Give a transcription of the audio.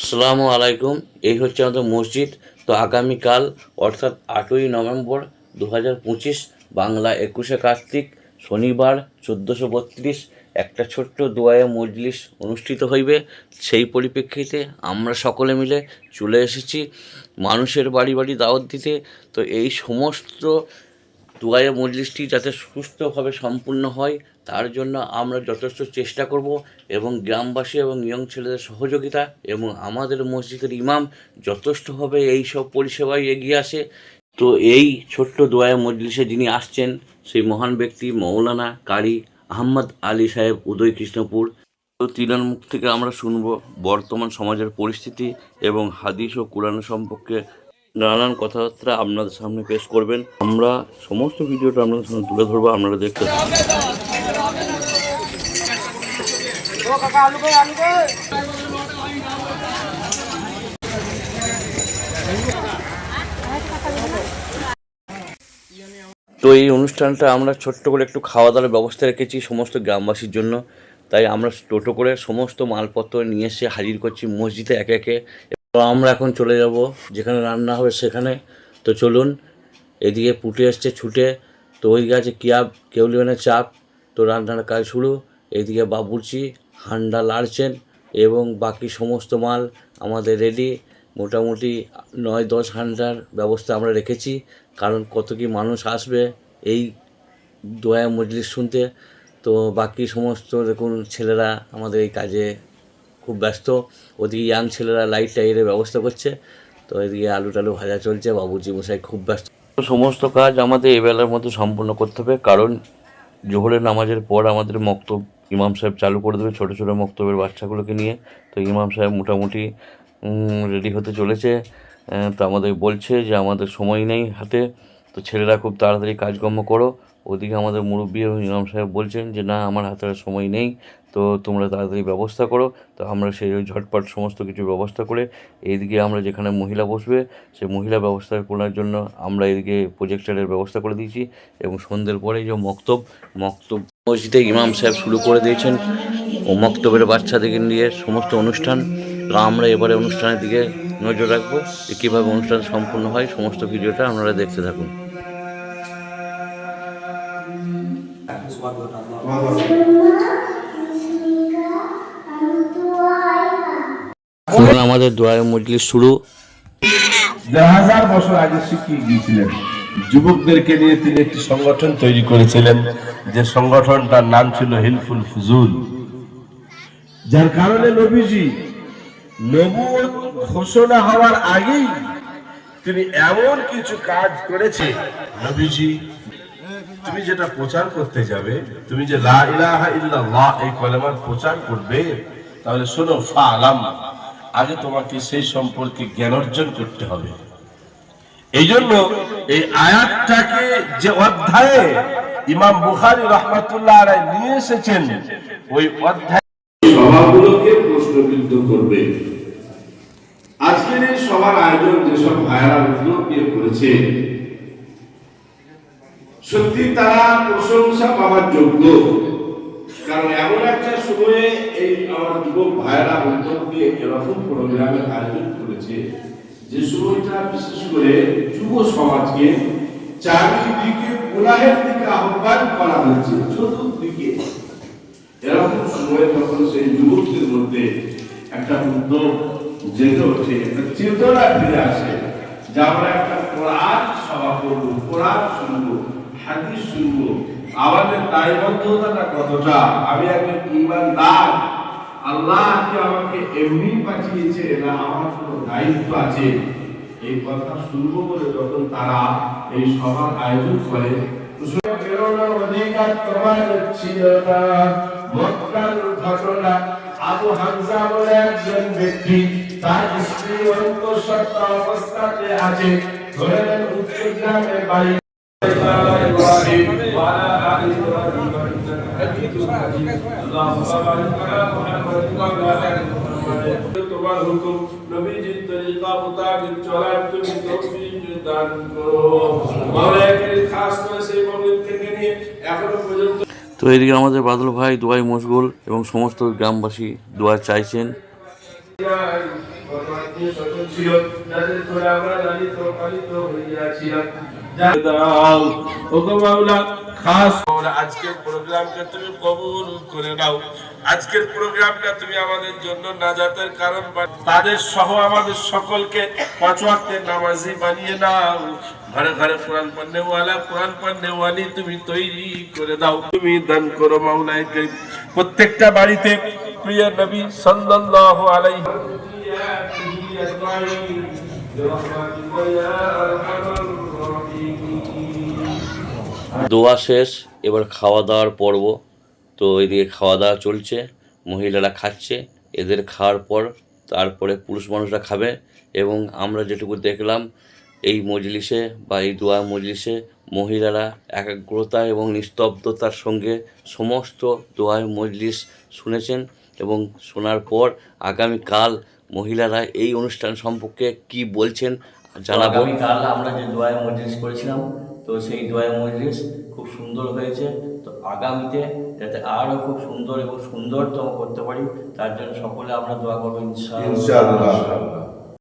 আসসালামু আলাইকুম, এই হচ্ছে আমাদের মসজিদ। তো আগামীকাল, অর্থাৎ আটই নভেম্বর দু হাজার পঁচিশ, বাংলা একুশে কার্তিক, শনিবার চোদ্দোশো বত্রিশ, একটা ছোট্ট দোয়ায়ে মজলিস অনুষ্ঠিত হইবে। সেই পরিপ্রেক্ষিতে আমরা সকলে মিলে চলে এসেছি মানুষের বাড়ি বাড়ি দাওয়াত দিতে। তো এই সমস্ত দোয়ায়ে মজলিসটি যাতে সুস্থভাবে সম্পূর্ণ হয়, তার জন্য আমরা যথেষ্ট চেষ্টা করব এবং গ্রামবাসী এবং ইয়ং ছেলেদের সহযোগিতা এবং আমাদের মসজিদের ইমাম যথেষ্টভাবে এই সব পরিষেবায় এগিয়ে আসে। তো এই ছোট্ট দোয়ায়ে মজলিসে যিনি আসছেন, সেই মহান ব্যক্তি মৌলানা কারি আহমদ আলী সাহেব উদয় কৃষ্ণপুর। তো তিনার মুখ থেকে আমরা শুনব বর্তমান সমাজের পরিস্থিতি এবং হাদিস ও কোরআন সম্পর্কে নানান কথাবার্তা আপনাদের সামনে পেশ করবেন। আমরা সমস্ত ভিডিওটা আপনাদের সামনে তুলে ধরবো, আপনারা দেখতে তো এই অনুষ্ঠানটা আমরা ছোট্ট করে একটু খাওয়া দাওয়ার ব্যবস্থা রেখেছি সমস্ত গ্রামবাসীর জন্য। তাই আমরা টোটো করে সমস্ত মালপত্র নিয়ে এসে হাজির করছি মসজিদে একে একে। তো আমরা এখন চলে যাব, যেখানে রান্না হবে সেখানে। তো চলুন, এদিকে পুটে এসছে ছুটে। তো ওইদিকে আছে কিয়াব কেউলিওয়ানের চাপ। তো রান্নার কাজ শুরু। এইদিকে বাবুর্চি, হান্ডা লাড়ছেন এবং বাকি সমস্ত মাল আমাদের রেডি মোটামুটি নয় দশ হান্ডার ব্যবস্থা আমরা রেখেছি, কারণ কত কি মানুষ আসবে এই দোয়া মজলিস শুনতে। তো বাকি সমস্ত দেখুন, ছেলেরা আমাদের এই কাজে খুব ব্যস্ত। ওদিকে ইয়াং ছেলেরা লাইট টাইটের ব্যবস্থা করছে। তো এদিকে আলু টালু ভাজা চলছে বাবুজি মশাই খুব ব্যস্ত। সমস্ত কাজ আমাদের এই বেলার মধ্যে সম্পূর্ণ করতে হবে, কারণ জোহরের নামাজের পর আমাদের মক্তব ইমাম সাহেব চালু করে দেবে ছোটো ছোটো মক্তবের বাচ্চাগুলোকে নিয়ে। তো ইমাম সাহেব মোটামুটি রেডি হতে চলেছে। তো আমাদের বলছে যে আমাদের সময় নেই হাতে। তো ছেলেরা খুব তাড়াতাড়ি কাজকর্ম করো। ওদিকে আমাদের মুরব্বী এবং ইমাম সাহেব বলছেন যে, না, আমার হাতে আর সময় নেই, তো তোমরা তাড়াতাড়ি ব্যবস্থা করো। তো আমরা সেই ওই ঝটপট সমস্ত কিছু ব্যবস্থা করে এইদিকে আমরা যেখানে মহিলা বসবে সেই মহিলা ব্যবস্থা করার জন্য আমরা এদিকে প্রজেক্টারের ব্যবস্থা করে দিয়েছি এবং সন্ধ্যের পরে যে মক্তব মক্তব মসজিদে ইমাম সাহেব শুরু করে দিয়েছেন। ও মক্তবের বাচ্চাদেরকে নিয়ে সমস্ত অনুষ্ঠান। তো আমরা এবারে অনুষ্ঠানের দিকে নজর রাখব যে কীভাবে অনুষ্ঠান সম্পূর্ণ হয়, সমস্ত ভিডিওটা আপনারা দেখতে থাকুন। এখন আমাদের দোয়ার মজলিস শুরু। হাজার বছর আগে শিখিয়ে গিয়েছিলেন যুবকদেরকে নিয়ে তিনি একটি সংগঠন তৈরি করেছিলেন, যে সংগঠনটার নাম ছিল হিলফুল ফুজুল। যার কারণে নবীজি নবুয়ত ঘোষণা হওয়ার আগেই তিনি এমন কিছু কাজ করেছে নবীজি তুমি যেটা প্রচার করতে যাবে, তুমি যে লা ইলাহা ইল্লাল্লাহ এই কলেমার প্রচার করবে, তাহলে শোনো, ফালাম, আগে তোমাকে সেই সম্পর্কে জ্ঞান অর্জন করতে হবে। এই জন্য এই আয়াতটাকে যে অধ্যায়ে ইমাম বুখারী রহমাতুল্লাহ আলাইহি নিয়ে এসেছেন, ওই অধ্যায় সভাগুলোকে প্রশ্নবিদ্ধ করবে। আজকের এই সভার আয়োজন যেসব ভাইয়ারা উদ্যোগ নিয়ে করেছে সত্যি তারা প্রশংসা পাওয়ার যোগ্য। কারণ এমন একটা সময়ে এই আমার যুবক ভাইয়েরা উদ্যোগ এরকম প্রোগ্রামের আয়োজন করেছে, যে সময়টা বিশেষ করে যুব সমাজকে চারিদিকে গুনাহের দিকে আহ্বান করা হয়েছে, চতুর্দিকে। এরকম সময় যখন সেই যুবকদের মধ্যে একটা উদ্যোগ জেগে ওঠে, একটা চেতনা ফিরে আসে, যে আমরা একটা কোরআন সভা করব, কোরআন শুনব হাদিস শুনব। আমাদের দায়বদ্ধতাটা কতটা? আমি একজন ইমানদার আল্লাহ কি আমাকে এমনি পাঠিয়েছে না আমার কোনো দায়িত্ব আছে? এই কথা শুনব বলে যখন তারা এই সভার আয়োজন করে বেরোনোর অধিকার তোমার ছিল না। মক্কার ঘটনা আবু হামজা বলে একজন ব্যক্তি, তার স্ত্রী অন্তঃসত্ত্বা অবস্থাতে আছে। ধরে উত্তর গ্রামে বাড়ি তো এদিকে আমাদের বাদল ভাই দোয়াই মশগুল এবং সমস্ত গ্রামবাসী দোয়া চাইছেন। দাও ওগো মাওলা খাস। মাওলা, আজকের প্রোগ্রামটা তুমি কবুল করে নাও। আজকের প্রোগ্রামটা তুমি আমাদের জন্য নাজাতের কারণ তাদের সহ আমাদের সকলকে পাঁচ ওয়াক্তের নামাজি বানিয়ে নাও। ঘরে ঘরে কোরআন কোরআন তুমি তৈরি করে দাও। তুমি দান করো প্রত্যেকটা বাড়িতে প্রিয় নবী সাল্লাল্লাহু আলাইহি দোয়া শেষ, এবার খাওয়া দাওয়ার পর্ব। তো এদিকে খাওয়া দাওয়া চলছে, মহিলারা খাচ্ছে, এদের খাওয়ার পর তারপরে পুরুষ মানুষরা খাবে এবং আমরা যেটুকু দেখলাম, এই মজলিসে বা এই দোয়া মজলিসে মহিলারা একাগ্রতা এবং নিস্তব্ধতার সঙ্গে সমস্ত দোয়ার মজলিস শুনেছেন এবং শোনার পর আগামীকাল মহিলারা এই অনুষ্ঠান সম্পর্কে কি বলছেন জানাব। আগামীকাল আমরা যে দোয়া মজলিস করেছিলাম তো সেই দোয়া মজলিস খুব সুন্দর হয়েছে। তো আগামীতে যাতে আরও খুব সুন্দর এবং সুন্দরতম করতে পারি, তার জন্য সকলে আমরা দোয়া করব ইনশাআল্লাহ।